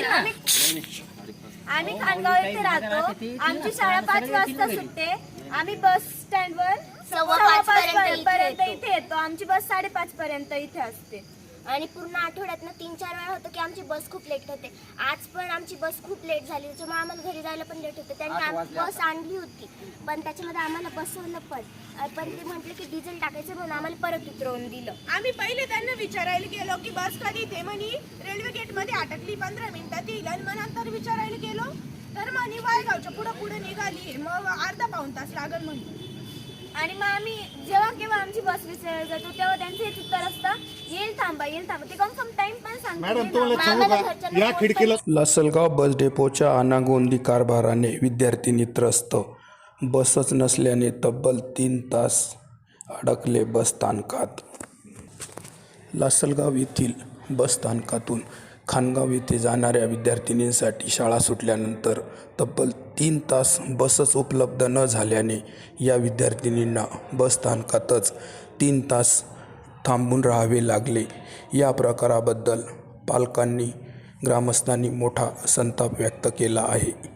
ना? आम्ही खानगाव येथे राहतो. आमची शाळा पाच वाजता सुटते. आम्ही बस स्टँडवर सव्वा पाच पर्यंत इथे येतो. आमची बस साडेपाच पर्यंत इथे असते. आणि पूर्ण आठवड्यात ना तीन चार वेळा होतं की आमची बस खूप लेट होते. आज पण आमची बस खूप लेट झाली. त्याच्यामुळे आम्हाला घरी जायला पण लेट होते. त्यांनी आम्ही बस आणली होती. पण त्याच्यामध्ये आम्हाला बसवलं पण पण ते म्हटलं की डिझेल टाकायचं म्हणून आम्हाला परत उतरवून दिलं. आम्ही पहिले विचारायला गेलो की बस कधी ते म्हणी रेल्वे गेटमध्ये अटकली पंधरा मिनिटात येईल. आणि मग नंतर विचारायला गेलो तर म्हणी वायगावच्या पुढे पुढे निघाली मग अर्धा पाऊन तास लागल म्हणून आणि मग आम्ही जेव्हा केव्हा आमची बस विसरायला जातो तेव्हा त्यांचं हेच उत्तर असतं येईल थांबा येईल थांबा. ते कन्फर्म टाइम पण सांगते मॅडम. तुम्हाला सांगू आम्हाला का घरच्यांना या फोन खिडकीला लासलगाव बस डेपोच्या अनागोंदी कारभाराने विद्यार्थिनी त्रस्त. बसच नसल्याने तब्बल तीन तास अडकले बसस्थानकात लासलगाव येथील बसस्थानकातून खानगाव येथे जाणाऱ्या विद्यार्थिनींसाठी शाळा सुटल्यानंतर तब्बल तीन तास बसच उपलब्ध न झाल्याने या विद्यार्थिनींना बसस्थानकातच तीन तास थांबून राहावे लागले. या प्रकाराबद्दल पालकांनी ग्रामस्थांनी मोठा संताप व्यक्त केला आहे.